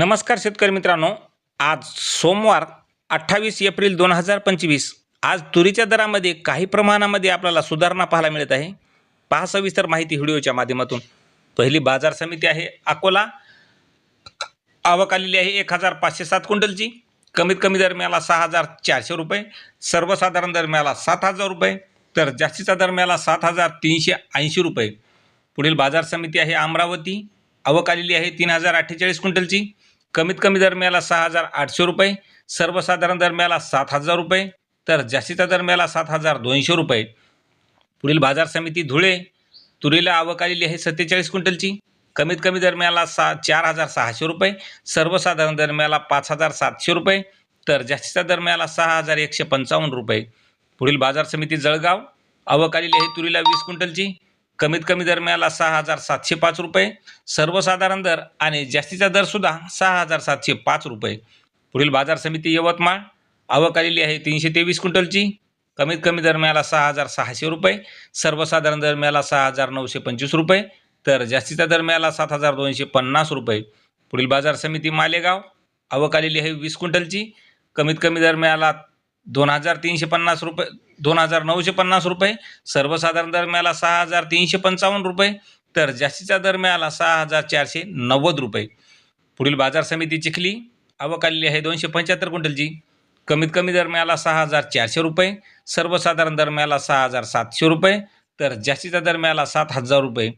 नमस्कार शेतकरी मित्रांनो. आज सोमवार अठ्ठावीस एप्रिल दोन हजार पंचवीस. आज तुरीच्या दरामध्ये काही प्रमाणामध्ये आपल्याला सुधारणा पाहायला मिळत आहे. पहा सविस्तर माहिती व्हिडिओच्या माध्यमातून. पहिली बाजार समिती आहे अकोला. आवक आलेली आहे एक हजार पाचशे सात क्विंटलची. कमीत कमी दर मिळाला सहा हजार चारशे रुपये. सर्वसाधारण दर मिळाला सात हजार रुपये. तर जास्तीचा दर मिळाला सात हजार तीनशे ऐंशी रुपये. पुढील बाजार समिती आहे अमरावती. आवक आलेली आहे तीन हजार अठ्ठेचाळीस क्विंटलची. कमीत कमी दर मिळाला सहा हजार आठशे रुपये सर्वसाधारण दर मिळाला सात हजार रुपये तर जास्तीचा दर मिळाला सात हजार दोनशे रुपये. पुढील बाजार समिती धुळे तुरीला आवक आलेली आहे सत्तेचाळीस क्विंटलची. कमीत कमी दर मिळाला सा चार हजार सहाशे रुपये सर्वसाधारण दर मिळाला पाच हजार सातशे रुपये तर जास्तीचा दर मिळाला सहा हजार एकशे पंचावन्न रुपये. पुढील बाजार समिती जळगाव आवक आलेली आहे तुरीला वीस क्विंटलची. कमीत कमी दर मिळाला सहा हजार सातशे पाच रुपये सर्वसाधारण दर आणि जास्तीचा दरसुद्धा सहा हजार सातशे पाच रुपये. पुढील बाजार समिती यवतमाळ आवक आलेली आहे तीनशे तेवीस क्विंटलची. कमीत कमी दर मिळाला सहा हजार सहाशे रुपये सर्वसाधारण दर मिळाला सहा हजार नऊशे पंचवीस रुपये तर जास्तीचा दर मिळाला सात हजार दोनशे पन्नास रुपये. पुढील बाजार समिती मालेगाव आवक आलेली आहे वीस क्विंटलची. कमीत कमी दर मिळाला दोन हजार तीनशे पन्नास रुपये दोन हजार नऊशे पन्नास रुपये सर्वसाधारण दर मिळाला सहा हजार तीनशे पंचावन्न रुपये तर जास्तीचा दर मिळाला सहा हजार चारशे नव्वद रुपये. पुढील बाजार समिती चिखली आवक आलेली आहे दोनशे पंच्याहत्तर क्विंटलची. कमीत कमी दर मिळाला सहा हजार चारशे रुपये सर्वसाधारण दर मिळाला सहा हजार सातशे रुपये तर जास्तीचा दर मिळाला सात हजार रुपये.